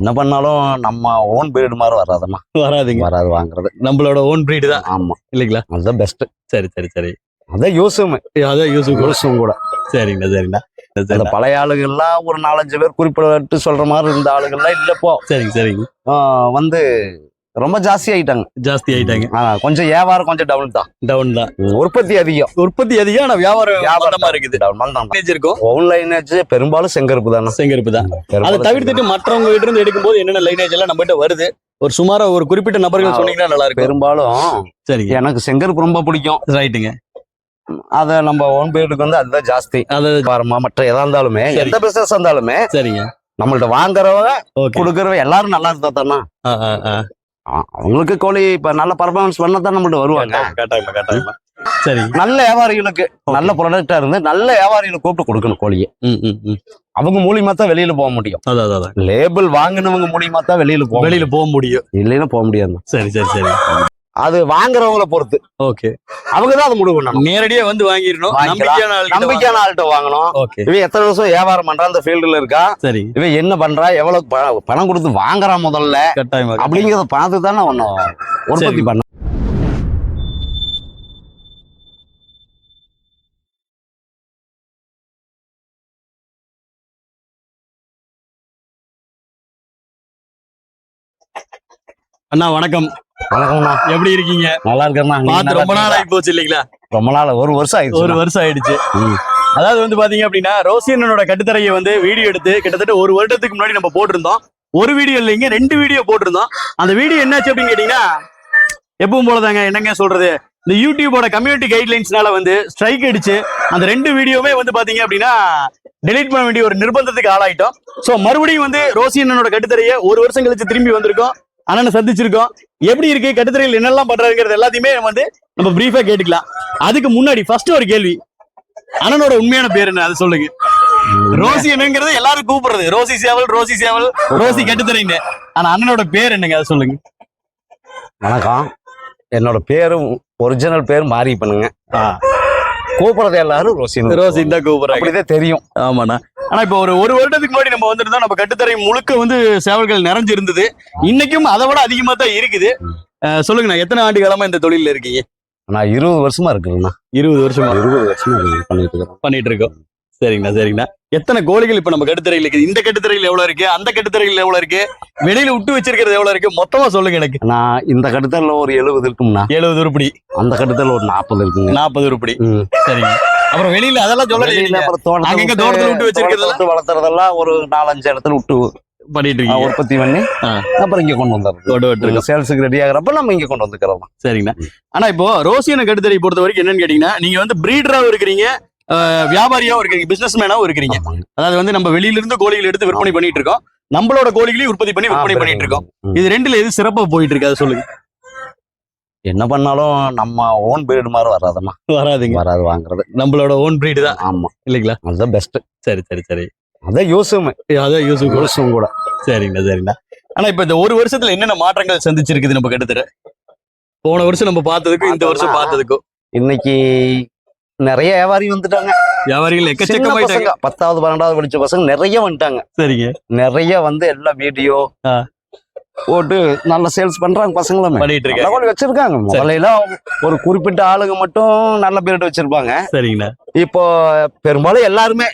என்ன பண்ணாலும் நம்ம ஓன் பிரீடு மாதிரி வராதுண்ணா வராதுங்க. வராது வாங்குறது. நம்மளோட ஓன் பிரீடு தான். ஆமா. இல்லைங்களா? அதுதான் பெஸ்ட் சரி சரி சரி. அதான் யூஸும் அதான் யூஸ் யூஸும் கூட. சரிங்கண்ணா சரிங்கண்ணா சரிண்ணா. பழைய ஆளுகள்லாம் ஒரு நாலஞ்சு பேர் குறிப்பிட்டு சொல்ற மாதிரி இருந்த ஆளுகள்லாம் இல்லப்போ சரிங்க சரிங்க. வந்து ரொம்ப ஜாஸ்தி ஆயிட்டாங்க. ஜாஸ்தி ஆயிட்டாங்க. கொஞ்சம் வியாபாரம் கொஞ்சம் டவுன் தான். டவுன் தான். உற்பத்தி அதிகம். உற்பத்தி அதிகம் ஆனா வியாபாரம் வியாபாரம் மந்தமா இருக்குது. டவுன் தான். Manage இருக்கும் ஓன் லைனேஜ் பெரும்பாலும் செங்கருப்பு தானே. செங்கருப்பு தான். அதை தவிர்த்துட்டு மற்றவங்க கிட்ட இருந்து எடுக்கும்போது என்னென்ன லைனேஜ் எல்லாம் நம்ம கிட்ட வருது? ஒரு சுமாரா ஒரு குறிப்பிட்ட நபர்கள். சொன்னீங்கன்னா நல்லா இருக்கும். பெரும்பாலும் சரிங்க. எனக்கு செங்கருப்பு ரொம்ப பிடிக்கும். ரைட்டுங்க அத நம்ம ஓன் பீரியடுக்கு வந்து அதுதான் ஜாஸ்தி. அது பாருமா மற்ற எதா இருந்தாலுமே சரி. எந்த பிசினஸ் இருந்தாலுமே சரிங்க. நம்மள்ட்ட வாங்குறவங்க ஓகே கொடுக்கறவ எல்லாரும் நல்லா இருந்தா தானே. அவங்களுக்கு கோழி இப்ப நல்ல பர்ஃபார்மன்ஸ் பண்ண தான் நம்மள்ட்ட வருவாங்க. சரிங்க நல்ல வியாபாரிகளுக்கு நல்ல ப்ராடக்டா இருந்து நல்ல வியாபாரிகளை கூப்பிட்டு கொடுக்கணும் கோழியை. அவங்க மூலியமா தான் வெளியில போக முடியும். லேபிள் வாங்கினவங்க மூலியமா தான் வெளியில போக வெளியில போக முடியும். இல்லைன்னா போக முடியாது. சரி சரி சரி. அது வாங்குறவங்கள பொறுத்து. ஓகே. அவங்க தான் அதை முடிவு பண்ணணும். நேரடியா வந்து வாங்கிடணும். நம்பிக்கையான ஆள்கிட்ட வாங்கணும். ஓகே. இவன் எத்தனை வருஷம் வியாபாரம் பண்றான்? அந்த ஃபீல்டுல இருக்கா? சரி. இவன் என்ன பண்றா? எவ்வளவு பணம் கொடுத்து வாங்குறான் முதல்ல? கட்டாயமா. அப்படிங்கறத பார்த்து தானே ஒன்னும் உற்பத்தி. பண்ண அண்ணா வணக்கம். வணக்கம்ண்ணா எப்படி இருக்கீங்க? நல்லா இருக்கேண்ணா பார்த்து ரொம்ப நாள்? ஆகி போச்சு இல்லைங்களா? ரொம்ப நாள் ஒரு வருஷம் ஆயிடுச்சு ஒரு வருஷம் ஆயிடுச்சு. அதாவது வந்து பாத்தீங்க அப்படின்னா ரோசியனோட கட்டுத்தரையை வந்து வீடியோ எடுத்து கிட்டத்தட்ட ஒரு வருடத்துக்கு முன்னாடி நம்ம போட்டிருந்தோம். ஒரு வீடியோ இல்லைங்க ரெண்டு வீடியோ போட்டிருந்தோம். அந்த வீடியோ என்னாச்சு அப்படின்னு கேட்டீங்கன்னா எப்பவும் போலதாங்க என்னங்க சொல்றது? இந்த யூடியூபோட கம்யூனிட்டி கைட்லைன்ஸ்னால வந்து ஸ்ட்ரைக் அடிச்சு அந்த ரெண்டு வீடியோவே வந்து பாத்தீங்க அப்படின்னா டெலீட் பண்ண வேண்டிய ஒரு நிர்பந்தத்துக்கு ஆளாயிட்டோம். சோ மறுபடியும் வந்து ரோசி அண்ணனோட கட்டுத்தரையை ஒரு வருஷம் கழிச்சு திரும்பி வந்திருக்கோம். அண்ணனை சந்திச்சிருக்கோம். எப்படி இருக்கு? கட்டுத்தரையில் என்னெல்லாம் பண்றாருங்கிறது எல்லாத்தையுமே வந்து நம்ம பிரீஃபா கேட்டுக்கலாம். அதுக்கு முன்னாடி ஃபர்ஸ்ட் ஒரு கேள்வி. அண்ணனோட உண்மையான பேர் என்ன? அது சொல்லுங்க. ரோசி என்னங்கிறது எல்லாரும் கூப்பிடுறது. ரோசி சேவல் ரோசி சேவல் ரோசி கட்டுத்தரைன்னு. ஆனா அண்ணனோட பேர் என்னங்க? அதை சொல்லுங்க. வணக்கம். என்னோட பேரும் ஒரிஜினல் பேர் மாறி பண்ணுங்க கூப்பிடுறது எல்லாரும் ரோசின் ரோசி தான் கூப்பிடுறாங்க. அப்படிதான் தெரியும். ஆமாண்ணா. ஆனா இப்போ ஒரு ஒரு வருடத்துக்கு முன்னாடி நம்ம வந்திருந்தோம் நம்ம கட்டுத்தரை முழுக்க வந்து சேவல்கள் நிறைஞ்சு இருந்தது இன்னைக்கும் அதை விட அதிகமா தான் இருக்குது. சொல்லுங்கண்ணா எத்தனை ஆண்டு காலமா இந்த தொழில்ல இருக்கீங்க? நான் இருபது வருஷமா இருக்குங்கண்ணா இருபது வருஷமா? இருபது வருஷமா பண்ணிட்டு இருக்கிறேன் பண்ணிட்டு இருக்கோம். சரிங்கண்ணா சரிங்கண்ணா. எத்தனை கோழிகள் இப்ப நம்ம கட்டுத்தரையில் இருக்குது? இந்த கட்டுத்தரையில் எவ்வளவு இருக்கு? அந்த கட்டுத்தரையில் எவ்வளவு இருக்கு? வெளியில விட்டு வச்சிருக்கிறது எவ்வளவு இருக்கு? மொத்தமா சொல்லுங்க எனக்கு. நான் இந்த கட்டத்தில் ஒரு எழுபது இருக்கும்ண்ணா. எழுபது உருப்படி. அந்த கட்டத்தில் ஒரு நாற்பது இருக்குங்க. நாற்பது உருப்படி. சரிங்க. அப்புறம் வெளியில அதெல்லாம் சொல்லல அப்புறம் தோட்டத்துல விட்டு- விட்டு வளர்த்துறதெல்லாம் ஒரு நாலஞ்சு இடத்துல விட்டு பண்ணிட்டு இருக்கீங்க. உற்பத்தி பண்ணி. அப்புறம் இங்க கொண்டு வந்துடுறது. கொண்டு விட்டுருக்கோம் சேல்ஸுக்கு ரெடி ஆகுறப்ப நம்ம இங்க கொண்டு வந்துக்கிறோம். சரிங்கண்ணா. ஆனா இப்போ ரோசியன கட்டுத்தறி பொறுத்த வரைக்கும் என்னன்னு கேட்டீங்கன்னா நீங்க வந்து பிரீடராவும் இருக்கிறீங்க. வியாபாரியாவும் இருக்கிறீங்க பிசினஸ் மேனாவும் இருக்கிறீங்க அதாவது வந்து நம்ம வெளியில இருந்து கோழிகள் எடுத்து விற்பனை பண்ணிட்டு இருக்கோம் நம்மளோட கோழிகளையும் உற்பத்தி பண்ணி விற்பனை பண்ணிட்டு இருக்கோம். இது ரெண்டுல எது சிறப்பா போயிட்டு இருக்கு அதை சொல்லுங்க. என்ன பண்ணாலும் நம்ம ஓன் பிரீடு மாதிரி வராதுண்ணா வராதுங்க. வராது வாங்குறது. நம்மளோட ஓன் பிரீடு தான். ஆமா. இல்லைங்களா? அதுதான் பெஸ்ட் சரி சரி சரி. அதான் யூஸும் அதான் யூஸ் யூஸும் கூட. சரிங்கண்ணா சரிங்கண்ணா ஆனா இப்ப இந்த ஒரு வருஷத்துல என்னென்ன மாற்றங்கள் சந்திச்சிருக்குது நம்ம கட்டுத்தர போன வருஷம் நம்ம பார்த்ததுக்கும் இந்த வருஷம் பார்த்ததுக்கும். இன்னைக்கு நிறைய வியாபாரி வந்துட்டாங்க. வியாபாரிகள் பசங்க பத்தாவது பன்னெண்டாவது படிச்ச பசங்க நிறைய வந்துட்டாங்க. சரிங்க. நிறைய வந்து எல்லா வீடியோ. போட்டு நல்ல சேல்ஸ் பண்றாங்க பசங்களுமே. பண்ணிட்டு இருக்காங்க. வச்சிருக்காங்க. முதல்ல எல்லாம் ஒரு குறிப்பிட்ட ஆளுங்க மட்டும் நல்ல பீரியட் வச்சிருப்பாங்க. சரிங்கண்ணா. இப்போ பெரும்பாலும் எல்லாருமே.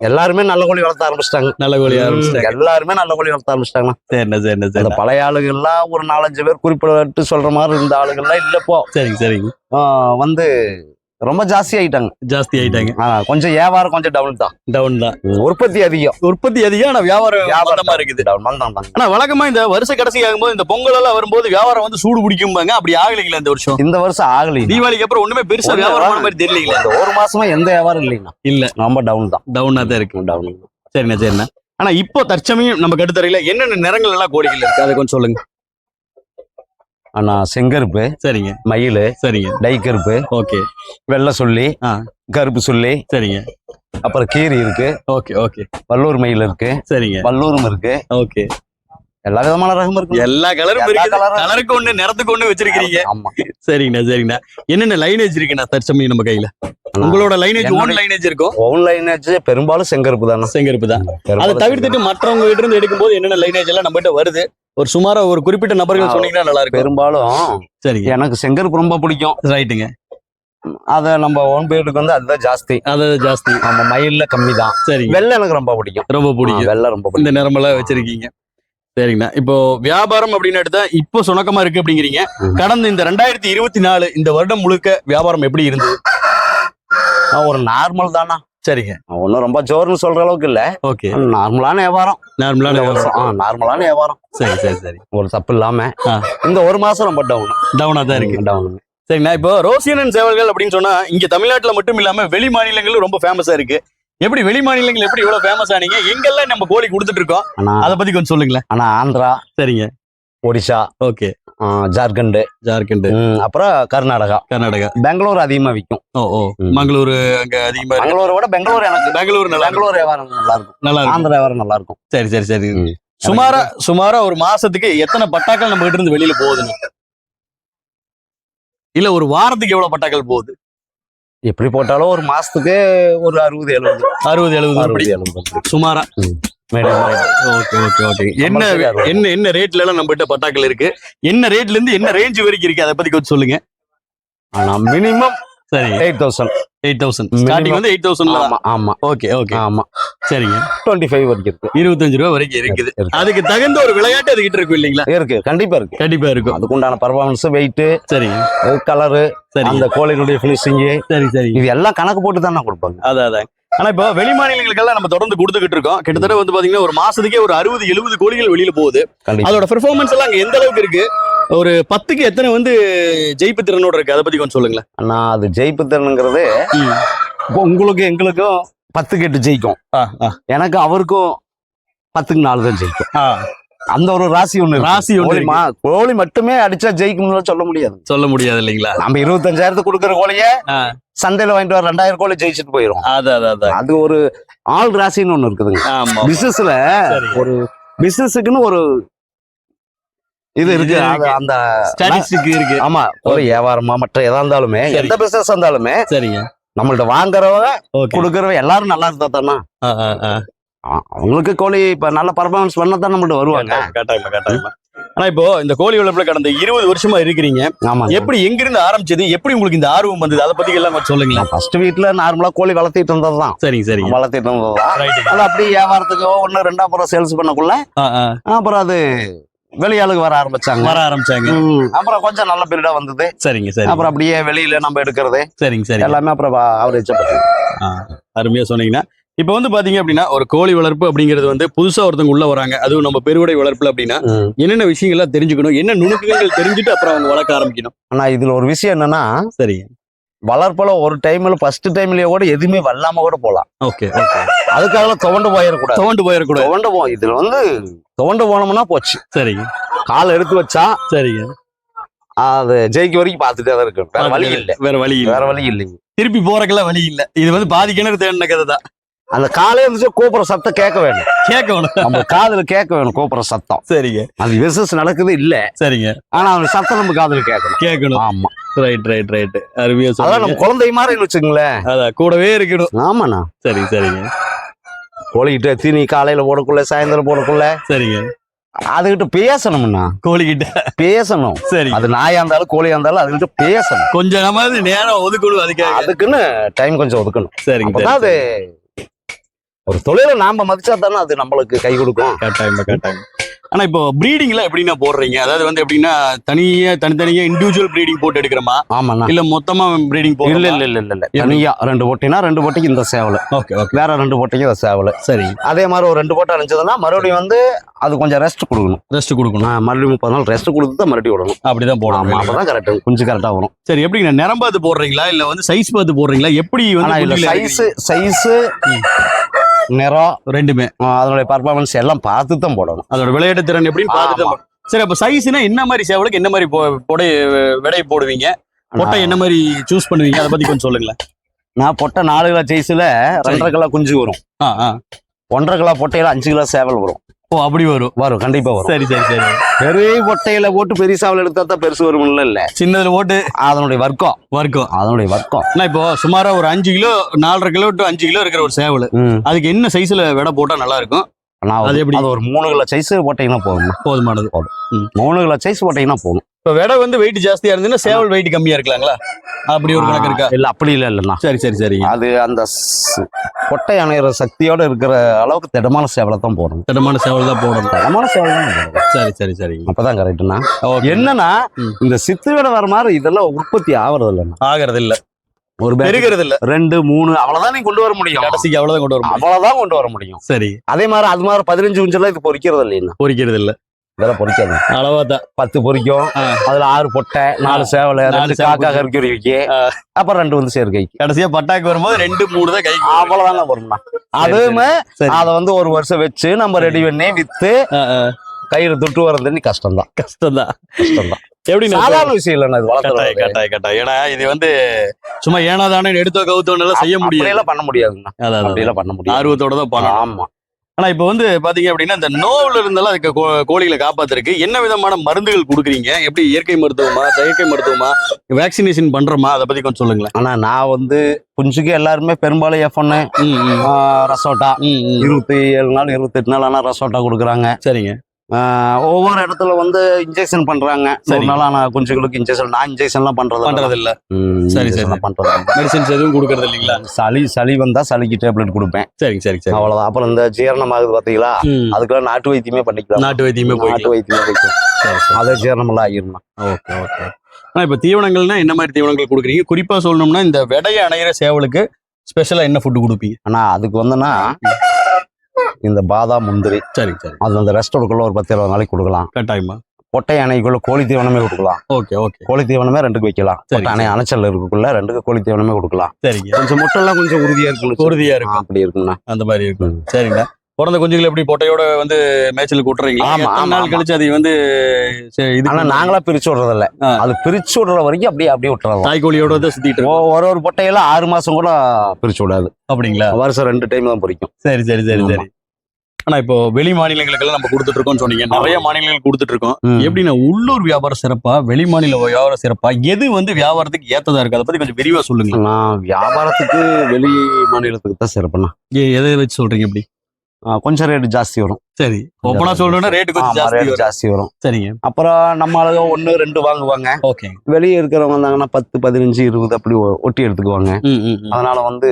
எல்லாருமே நல்ல கோழி வளர்த்த ஆரம்பிச்சிட்டாங்க. நல்ல கோழி ஆரம்பிச்சிட்டாங்க. எல்லாருமே நல்ல கோழி வளர்த்த ஆரம்பிச்சிட்டாங்க சரிண்ணா சரிண்ணா சரிண்ணா. பழைய ஆளுகள்லாம் ஒரு நாலஞ்சு பேர் குறிப்பிட்டு சொல்ற மாதிரி இருந்த ஆளுகள்லாம் இல்லப்போ சரிங்க சரிங்க. வந்து ரொம்ப ஜாஸ்தி ஆயிட்டாங்க. ஜாஸ்தி ஆயிட்டாங்க. கொஞ்சம் வியாபாரம் கொஞ்சம் டவுன் தான். டவுன் தான். உற்பத்தி அதிகம். உற்பத்தி அதிகம் ஆனா வியாபாரம் வியாபாரம் இருக்குது. டவுன் தான். ஆனா வழக்கமா இந்த வருஷ கடைசி ஆகும்போது இந்த பொங்கல் எல்லாம் வரும்போது வியாபாரம் வந்து சூடு பிடிக்கும்பாங்க. அப்படி ஆகலைங்களா இந்த வருஷம்? இந்த வருஷம் ஆகலை தீபாவளிக்கு அப்புறம் ஒண்ணுமே பெருசா வியாபாரம் மாதிரி தெரியலீங்களா? ஒரு மாசமா எந்த வியாபாரம் இல்லைண்ணா இல்ல. ரொம்ப டவுன் தான். டவுனா தான் இருக்கு. டவுன் சரிண்ணா சரிண்ணா. ஆனா இப்போ தற்சமயம் நம்ம கட்டுத்தரையில என்னென்ன நிறங்கள் எல்லாம் கோழிகள் இருக்கு? அதை கொஞ்சம் சொல்லுங்க. ஆனா செங்கருப்பு சரிங்க. மயில் சரிங்க. டை கருப்பு ஓகே. வெள்ளை சொல்லி. கருப்பு சொல்லி சரிங்க. அப்புறம் கீரி இருக்கு. Okay okay. வல்லூர் மயில் இருக்கு. சரிங்க. வல்லூரும் இருக்கு. ஓகே. எல்லா விதமான ரகம் இருக்கு. எல்லா கலரும். கலருக்கு ஒண்ணு நிறத்துக்கு ஒண்ணு வச்சிருக்கீங்க ஆமா சரிங்கண்ணா சரிங்கண்ணா. என்னென்ன லைனேஜ் இருக்குண்ணா தற்சமயம் நம்ம கையில? உங்களோட லைனேஜ் ஓன் லைனேஜ் இருக்கும் ஓன் லைனேஜ் பெரும்பாலும் செங்கருப்பு தானே செங்கருப்பு தான். அதை தவிர்த்துட்டு மற்றவங்க கிட்ட இருந்து எடுக்கும்போது என்னென்ன லைனேஜ் எல்லாம் நம்ம கிட்ட வருது? ஒரு சுமாரா ஒரு குறிப்பிட்ட நபர்கள். சொன்னீங்கன்னா நல்லா இருக்கும். பெரும்பாலும் சரிங்க. எனக்கு செங்கருப்பு ரொம்ப பிடிக்கும். ரைட்டுங்க. அத நம்ம ஓன் பீடுக்கு வந்து அதுதான் ஜாஸ்தி. அது ஜாஸ்தி. நம்ம மயில்ல கம்மி தான். சரிங்க. வெள்ளை எனக்கு ரொம்ப பிடிக்கும். ரொம்ப பிடிக்கும். வெள்ளை ரொம்ப பிடிக்கும். இந்த நிறமெல்லாம் வச்சிருக்கீங்க. சரிங்கண்ணா. இப்போ வியாபாரம் அப்படின்னு எடுத்தா இப்போ சுணக்கமா இருக்கு அப்படிங்கிறீங்க. கடந்த இந்த ரெண்டாயிரத்தி இருபத்தி நாலு இந்த வருடம் முழுக்க வியாபாரம் எப்படி இருந்தது? ஒரு நார்மல் தானா? சரிங்க. ஒன்றும் ரொம்ப ஜோர்னு சொல்ற அளவுக்கு இல்ல. ஓகே. நார்மலான வியாபாரம். நார்மலான வியாபாரம். நார்மலான வியாபாரம். சரி சரி சரி. ஒரு தப்பு இல்லாம. இந்த ஒரு மாசம் ரொம்ப டவுன் டவுனா தான் இருக்கு. டவுன் சரிங்கண்ணா இப்போ ரோசியனன் சேவல்கள் அப்படின்னு சொன்னா இங்க தமிழ்நாட்டுல மட்டும் இல்லாம வெளி மாநிலங்களும் ரொம்ப ஃபேமஸா இருக்கு. எப்படி வெளி மாநிலங்கள் எப்படி இவ்வளவு ஃபேமஸ் ஆனீங்க? எங்கெல்லாம் நம்ம கோழி கொடுத்துட்டு இருக்கோம்? அதை பத்தி கொஞ்சம் சொல்லுங்களேன். ஆனா ஆந்திரா சரிங்க. ஒடிசா ஓகே. ஜார்க்கண்ட். ஜார்க்கண்ட். அப்புறம் கர்நாடகா. கர்நாடகா. பெங்களூர் அதிகமா விற்கும் ஓ ஓ. மங்களூர் அங்க அதிகமா பெங்களூரை விட பெங்களூர் எனக்கு பெங்களூர் நல்லா. பெங்களூர் வியாபாரம் நல்லா இருக்கும். நல்லா ஆந்திரா வியாபாரம் நல்லா இருக்கும். சரி சரி சரி. சுமாரா சுமாரா ஒரு மாசத்துக்கு எத்தனை பட்டாக்கள் நம்ம கிட்ட இருந்து வெளியில போகுதுங்க இல்ல ஒரு வாரத்துக்கு எவ்வளவு பட்டாக்கள் போகுது? எப்படி போட்டாலும் ஒரு மாசத்துக்கு ஒரு அறுபது எழுபது. அறுபது எழுபது. சுமாரா. ஓகே ஓகே ஓகே என்ன. என்ன என்ன ரேட்ல எல்லாம் நம்ம கிட்ட பட்டாக்கள் இருக்கு? என்ன ரேட்ல இருந்து என்ன ரேஞ்ச் வரைக்கும் இருக்கு? அதை பத்தி கொஞ்சம் சொல்லுங்க. ஆனா மினிமம் சரி. Eight thousand eight thousand. Starting வந்து எயிட் தௌசண்ட்ல ஆமா ஆமா. ஓகே ஓகே ஆமா. சரிங்க. டுவெண்ட்டி ஃபைவ் வரைக்கும் இருக்கு. இருபத்தஞ்சு ரூபா வரைக்கும் இருக்குது. இருக்கு. அதுக்கு தகுந்த ஒரு விளையாட்டு அதுகிட்ட இருக்கும் இல்லைங்களா? இருக்கு கண்டிப்பா இருக்கு. கண்டிப்பா இருக்கும். அதுக்குண்டான பர்ஃபார்மன்ஸ் வெயிட் சரிங்க. கலரு சரி அந்த கோழியினுடைய பினிஷிங் சரி சரி. இது எல்லாம் கணக்கு போட்டு தானே கொடுப்பாங்க. அதான் அதான். ஆனா இப்போ வெளி மாநிலங்களுக்கெல்லாம் நம்ம தொடர்ந்து கொடுத்துக்கிட்டு இருக்கோம். கிட்டத்தட்ட வந்து பாத்தீங்கன்னா ஒரு மாசத்துக்கே ஒரு அறுபது எழுபது கோழிகள் வெளியில போகுது. அதோட பெர்ஃபார்மன்ஸ் எல்லாம் அங்க எந்த அளவுக்கு இருக்கு? ஒரு பத்துக்கு எத்தனை வந்து ஜெயிப்பு திறனோட இருக்கு? அதை பத்தி கொஞ்சம் சொல்லுங்களேன். ஆனா அது ஜெயிப்பு திறனுங்கிறது இப்போ உங்களுக்கு எங்களுக்கும் பத்துக்கு எட்டு ஜெயிக்கும். எனக்கு அவருக்கும் பத்துக்கு நாலு தான் ஜெயிக்கும். அந்த ஒரு ராசி ஒண்ணு. ராசி ஒண்ணு கோழி மட்டுமே அடிச்சா ஜெயிக்கும்னு சொல்ல முடியாது. சொல்ல முடியாது இல்லைங்களா? நம்ம இருபத்தஞ்சாயிரத்துக்கு கொடுக்குற கோழிய. சந்தையில வாங்கிட்டு வர ரெண்டாயிரம் கோழி ஜெயிச்சுட்டு போயிரும். அது ஒரு ஆள் ராசின்னு ஒண்ணு இருக்குதுங்க. பிசினஸ்ல ஒரு பிசினஸுக்குன்னு ஒரு இது இருக்கு. அந்த இருக்கு. ஆமா. ஒரு வியாபாரமா மற்ற எதா இருந்தாலுமே. எந்த பிசினஸ் இருந்தாலுமே சரிங்க. நம்மள்ட்ட வாங்குறவங்க கொடுக்கறவங்க எல்லாரும் நல்லா இருந்தா தானே. அவங்களுக்கு கோழி இப்ப நல்ல பர்ஃபார்மன்ஸ் பண்ணா தான் நம்மள்ட்ட வருவாங்க. கட்டாயமா கட்டாயமா ஆனா இப்போ இந்த கோழி வளர்ப்புல கடந்த இருபது வருஷமா இருக்கிறீங்க. ஆமா எப்படி எங்கிருந்து ஆரம்பிச்சது? எப்படி உங்களுக்கு இந்த ஆர்வம் வந்தது? அதை பத்தி எல்லாம் கொஞ்சம் சொல்லுங்களேன். ஃபர்ஸ்ட் வீட்ல நார்மலா கோழி வளர்த்திட்டு இருந்ததுதான். சரிங்க சரிங்க. வளர்த்திட்டு இருந்ததுதான். அது அப்படியே வியாபாரத்துக்கு ஒண்ணு ரெண்டா அப்புறம் சேல்ஸ் பண்ணக்குள்ள. அப்புறம் அது வெளியாளுக்கு வர ஆரம்பிச்சாங்க. வர ஆரம்பிச்சாங்க. அப்புறம் கொஞ்சம் நல்ல பீரியடா வந்தது. சரிங்க சரி அப்புறம் அப்படியே வெளியில நம்ம எடுக்கிறது. சரிங்க சரி எல்லாமே அப்புறம் அவரேஜ் அருமையா சொன்னீங்கன்னா. இப்போ வந்து பாத்தீங்க அப்படின்னா ஒரு கோழி வளர்ப்பு அப்படிங்கிறது வந்து புதுசா ஒருத்தவங்க உள்ள வராங்க. அதுவும் நம்ம பெருவுடை வளர்ப்புல அப்படின்னா என்னென்ன விஷயங்கள்லாம் தெரிஞ்சுக்கணும் என்ன நுணுக்கங்கள் தெரிஞ்சுட்டு அப்புறம் அவங்க வளர்க்க ஆரம்பிக்கணும். ஆனா இதுல ஒரு விஷயம் என்னன்னா சரிங்க. வளர்ப்புல ஒரு டைம்ல ஃபர்ஸ்ட் டைம்லயே கூட எதுவுமே வல்லாம கூட போலாம் ஓகே ஓகே. அதுக்காக துவண்டு போயிடக்கூடாது. துவண்டு போயிடக்கூடாது. துவண்டு போ இதுல வந்து துவண்டு போனோம்னா போச்சு. சரிங்க. கால் எடுத்து வச்சா சரிங்க. அது ஜெயிக்க வரைக்கும் பார்த்துட்டே தான் இருக்கு வேற வழி இல்லை. வேற வழி வேற வழி இல்லைங்க. திருப்பி போறக்கெல்லாம் வழி இல்ல. இது வந்து பாதி கிணறு தேடின கதை தான். அந்த காலே இருந்துச்சு கூப்பிடுற சத்தம் கேட்க வேணும். கேட்கணும் நம்ம காதுல கேட்க வேணும் கூப்பிடுற சத்தம். சரிங்க. அது விசஸ் நடக்குது இல்ல. சரிங்க. ஆனா அந்த சத்தம் நம்ம காதுல கேட்கணும். கேட்கணும். ஆமா. ரைட் ரைட் ரைட் அருமையா அதான் நம்ம குழந்தை மாதிரி வச்சுங்களேன் அதான் கூடவே இருக்கணும். ஆமாண்ணா. சரி சரிங்க. கோழிக்கிட்ட தீனி காலையில போடக்குள்ள சாயந்தரம் போடக்குள்ள. சரிங்க. அதுகிட்ட பேசணும்ண்ணா. கோழி கிட்ட பேசணும். சரி அது நாயா இருந்தாலும் கோழியா இருந்தாலும் அதுகிட்ட பேசணும். கொஞ்சம் நேரம் ஒதுக்கணும் அதுக்காக. அதுக்குன்னு டைம் கொஞ்சம் ஒதுக்கணும். சரிங்க அது ஒரு தொழிலை நாம மதிச்சா தானே அது நம்மளுக்கு கை கொடுக்கும். கட்டாயம் கட்டாயம். ஆனா இப்போ ப்ரீடிங்ல எப்படின்னா போடுறீங்க? அதாவது வந்து எப்படின்னா தனியா தனித்தனியா இண்டிவிஜுவல் ப்ரீடிங் போட்டு எடுக்கிறோமா? ஆமாண்ணா. இல்ல மொத்தமா ப்ரீடிங் போடல இல்ல இல்ல இல்ல இல்ல தனியா ரெண்டு பொட்டினா ரெண்டு பொட்டிக்கு இந்த சேவல். Okay okay. வேற ரெண்டு பொட்டிக்கு இந்த சேவல். சரி. அதே மாதிரி ஒரு ரெண்டு போட்டை அணிஞ்சதுன்னா மறுபடியும் வந்து அது கொஞ்சம் ரெஸ்ட் கொடுக்கணும். ரெஸ்ட் கொடுக்கணும். மறுபடியும் முப்பது நாள் ரெஸ்ட் கொடுத்து தான் மறுபடியும் விடணும். அப்படிதான் ஆமா போடணும் அப்பதான் கரெக்ட் குஞ்சு கரெக்டா வரும். சரி எப்படிங்க நிறம் பார்த்து போடுறீங்களா? இல்ல வந்து சைஸ் பார்த்து போடுறீங்களா? எப்படி வந்து சைஸ் சைஸ் நிறம்? ரெண்டுமே. அதனுடைய பர்ஃபார்மன்ஸ் எல்லாம் பார்த்து தான் போடணும். அதோட விளையாட்டு திறன் எப்படின்னு பார்த்துட்டு ஆமா. தான் சரி அப்ப சைஸ்னா என்ன மாதிரி சேவலுக்கு என்ன மாதிரி பொடை விடை போடுவீங்க? பொட்டை என்ன மாதிரி சூஸ் பண்ணுவீங்க? அதை பத்தி கொஞ்சம் சொல்லுங்களேன். நான் பொட்டை நாலு கிலோ சைஸ்ல ரெண்டரை கிலோ குஞ்சு வரும். ஒன்றரை கிலோ பொட்டையில அஞ்சு கிலோ சேவல் வரும். ஓ அப்படி வரும். வரும் கண்டிப்பா வரும். சரி சரி சரி. பெரிய கொட்டையில போட்டு பெரிய சாவல் எடுத்தா தான் பெருசு வரும்ல இல்ல சின்னதுல போட்டு அதனுடைய வர்க்கம். வர்க்கம். அதனுடைய வர்க்கம். ஆனா இப்போ சுமாரா ஒரு அஞ்சு கிலோ நாலரை கிலோ டு அஞ்சு கிலோ இருக்கிற ஒரு சேவல். அதுக்கு என்ன சைஸ்ல விடை போட்டா நல்லா இருக்கும்? நான் அது எப்படி? அது ஒரு மூணு கிலோ சைஸ் போட்டீங்கன்னா போதும். போதுமானது. மூணு கிலோ சைஸ் போட்டீங்கன்னா போதும். இப்போ விடை வந்து வெயிட் ஜாஸ்தியா இருந்துன்னா சேவல் வெயிட் கம்மியா இருக்கலாங்களா? அப்படி ஒரு கணக்கு இருக்கா? இல்ல அப்படி இல்ல இல்லண்ணா. சரி சரி சரி அது அந்த கொட்டை அணையிற சக்தியோட இருக்கிற அளவுக்கு திடமான சேவலை தான் போடணும். திடமான சேவல் தான் போடணும். திடமான சேவல் தான். சரி சரி சரி. அப்பதான் கரெக்டுண்ணா என்னன்னா. இந்த சித்து விட வர மாதிரி இதெல்லாம் உற்பத்தி ஆவறது இல்லைண்ணா ஆகிறது இல்ல ஒரு பெருகிறது இல்ல ரெண்டு மூணு அவ்வளவுதான் நீ கொண்டு வர முடியும். கடைசிக்கு அவ்வளவுதான் கொண்டு வர அவ்வளவுதான் கொண்டு வர முடியும். சரி. அதே மாதிரி அது மாதிரி பதினஞ்சு குஞ்செல்லாம் இது பொறிக்கிறது இல்லையா பொரிக்கிறது இல்ல இதெல்லாம் பொறிக்காது. அளவா தான் பத்து பொறிக்கும். அதுல ஆறு பொட்டை நாலு சேவல் நாலு காக்கா கறிக்குருவிக்கு ஆ. அப்புறம் ரெண்டு வந்து சேர்க்கைக்கு. கடைசியா பட்டாக்கு வரும்போது ரெண்டு மூணு தான் கைக்கு வரும். அவ்வளவுதாங்க வரும்ண்ணா அதுவுமே சரி. அதை வந்து ஒரு வருஷம் வச்சு நம்ம ரெடி பண்ணி வித்து. கையில துட்டு வர்றது கஷ்டம் தான் கஷ்டம் தான் கஷ்டம் தான் எப்படி சாதாரண விஷயம் இல்லைண்ணா இது கட்டாய் கட்டாய் கட்டாய் ஏன்னா இது வந்து சும்மா ஏனாதானே எடுத்தோ கவுத்தோன்னு செய்ய அப்படியெல்லாம் பண்ண முடியாதுண்ணா. அப்படியெல்லாம் பண்ண முடியாது. ஆர்வத்தோட தான் பண்ணணும். ஆமா. ஆனா இப்போ வந்து பாத்தீங்க அப்படின்னா இந்த நோவுல இருந்தாலும் அதுக்கு கோ- கோழிகளை காப்பாத்துறதுக்கு என்ன விதமான மருந்துகள் கொடுக்குறீங்க? எப்படி இயற்கை மருத்துவமா செயற்கை மருத்துவமா வேக்சினேஷன் பண்றோமா? அதை பத்தி கொஞ்சம் சொல்லுங்களேன். ஆனா நான் வந்து குஞ்சுக்கு எல்லாருமே பெரும்பாலும் எஃப் ஒன்னு ம், ம், ரசோட்டா. இருபத்தி ஏழு நாள் இருபத்தெட்டு நாள் ஆனா ரசோட்டா கொடுக்குறாங்க. சரிங்க. ஒவ்வொரு இடத்துல வந்து இன்ஜெக்ஷன் பண்றாங்க. சரி. நாள் ஆனா குஞ்சுகளுக்கு இன்ஜெக்ஷன் நான் இன்ஜெக்ஷன்லாம் பண்றது பண்றது இல்ல சரி, சரி. பண்றது. மெடிசின்ஸ் எதுவும் கொடுக்கறது இல்லைங்களா? சளி சளி வந்தா சளிக்கு டேப்லெட் கொடுப்பேன். சரிங்க சரி சரி. அவ்வளவுதான். அப்புறம் இந்த ஜீரணம் ஆகுது பாத்தீங்களா. அதுக்கெல்லாம் நாட்டு வைத்தியமே பண்ணிக்கலாம். நாட்டு வைத்தியமே நாட்டு போய்க்கலாம் வைத்தியமே போய்க்கலாம். சரி சரி. அதே ஜீரணம் எல்லாம் ஆகிடணும். Okay okay. ஆனா இப்போ தீவனங்கள்னா என்ன மாதிரி தீவனங்கள் கொடுக்குறீங்க? குறிப்பா சொல்லணும்னா இந்த விடைய அணையிற சேவலுக்கு ஸ்பெஷலா என்ன ஃபுட் கொடுப்பீங்க? ஆனா அதுக்கு வந்துன்னா இந்த பாதாம் முந்திரி. சரிங்க சரி. அது அந்த ரெஸ்டோருக்குள்ள ஒரு பத்து இருபது நாளைக்கு கொடுக்கலாம். கட்டாயமா? பொட்டை அணைக்குள்ள கோழி தீவனமே கொடுக்கலாம். Okay okay. கோழி தீவனமே ரெண்டுக்கு வைக்கலாம். சரி, அணை அணைச்சல் இருக்குள்ள ரெண்டுக்கு கோழி தீவனமே கொடுக்கலாம். சரிங்க. கொஞ்சம் முட்டைலாம் கொஞ்சம் உறுதியா இருக்கும் உறுதியா இருக்கும். அப்படி இருக்குண்ணா அந்த மாதிரி இருக்கும். ம். சரிங்க பிறந்த குஞ்சுகள் எப்படி பொட்டையோட வந்து மேய்ச்சலுக்கு விட்டுறீங்களா? ஆமா, நாள். கழிச்சு அதை வந்து சரி, இது ஆனா நாங்களா பிரிச்சு விடுறது இல்ல. அது பிரிச்சு விடுற வரைக்கும் அப்படியே அப்படியே விட்டுறலாம். தாய்க்கோழியோட தான் சுத்திட்டு இருக்கும். ஒ- ஒரு ஒரு பொட்டையில ஆறு மாசம் கூட பிரிச்சு விடாது. அப்படிங்களா? வருஷம் ரெண்டு டைம் தான் பொரிக்கும் சரி சரி சரி. சரி. ஆனா இப்போ வெளி மாநிலங்களுக்கெல்லாம் நம்ம கொடுத்துட்டு இருக்கோம்னு சொன்னீங்க நிறைய மாநிலங்களுக்கு கொடுத்துட்டு இருக்கோம். எப்படின்னா உள்ளூர் வியாபாரம் சிறப்பா வெளி மாநில வியாபாரம் சிறப்பா எது வந்து வியாபாரத்துக்கு ஏத்ததா இருக்கு? அதை பத்தி கொஞ்சம் விரிவா சொல்லுங்க. நான் வியாபாரத்துக்கு வெளி மாநிலத்துக்கு தான் சிறப்புண்ணா. எதை வச்சு சொல்றீங்க எப்படி கொஞ்சம் ரேட் ஜாஸ்தி வரும். சரி. ஓப்பனா சொல்லணும்னா ரேட்டு கொஞ்சம் ஜாஸ்தி வரும். சரிங்க. அப்புறம் நம்ம ஆளுங்க ஒண்ணு ரெண்டு வாங்குவாங்க. ஓகே. வெளியே இருக்கிறவங்க வந்தாங்கன்னா பத்து பதினஞ்சு இருபது அப்படி ஒட்டி எடுத்துக்குவாங்க. அதனால வந்து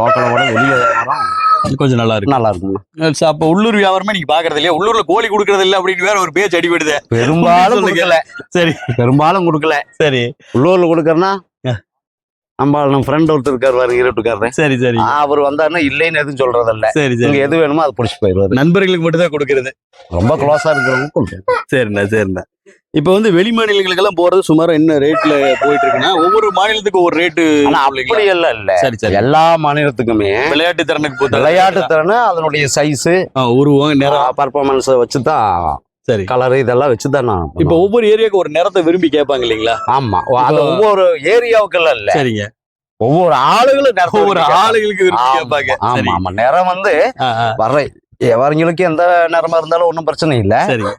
லோக்கலை விட வெளியே கொஞ்சம் நல்லா இருக்கு. நல்லா இருக்கும்ண்ணா சரி, அப்ப உள்ளூர் வியாபாரமே நீங்க பாக்குறது இல்லையா? உள்ளூர்ல கோழி கொடுக்கறது இல்ல அப்படின்னு வேற ஒரு பேச்சு அடிபடுது. பெரும்பாலும். கொடுக்கல. சரி. பெரும்பாலும் கொடுக்கல. சரி. உள்ளூர்ல கொடுக்கறனா. நம்ம நம்ம ஃப்ரெண்ட் ஒருத்தர் இருக்காரு பாருங்க ஈரோட்டுக்காரரு. சரி சரி. அவர் வந்தாருன்னா இல்லைன்னு எதுவும் சொல்றது இல்ல சரி. சரி எது வேணுமோ அதை பிடிச்சி போயிடுவாரு. நண்பர்களுக்கு மட்டும் தான் கொடுக்கறது. ரொம்ப க்ளோஸா இருக்கிறவங்க. சரிண்ணா சரிண்ணா. இப்போ வந்து வெளி மாநிலங்களுக்கெல்லாம் போறது சுமார் என்ன ரேட்ல போயிட்டு இருக்குன்னா ஒவ்வொரு மாநிலத்துக்கு ஒரு ரேட்டு அப்படி எல்லாம் இல்ல. சரி சரி. எல்லா மாநிலத்துக்குமே விளையாட்டு திறனுக்கு விளையாட்டு திறனை அதனுடைய சைஸ் உருவம் நிறம். பர்ஃபார்மன்ஸ் வச்சுதான் சரி. கலர் இதெல்லாம் வச்சுதான் நான் இப்போ. ஒவ்வொரு ஏரியாவுக்கு ஒரு நிறத்தை விரும்பி கேட்பாங்க இல்லைங்களா? ஆமா. அது ஒவ்வொரு ஏரியாவுக்கெல்லாம் இல்ல. சரிங்க. ஒவ்வொரு ஆளுகளும் ஒவ்வொரு. ஆளுகளுக்கு விரும்பி கேட்பாங்க. ஆமா. ஆமா நிறம் வந்து வர்ற எவர்களுக்கு எந்த நிறமா இருந்தாலும் ஒன்றும் பிரச்சனை இல்ல.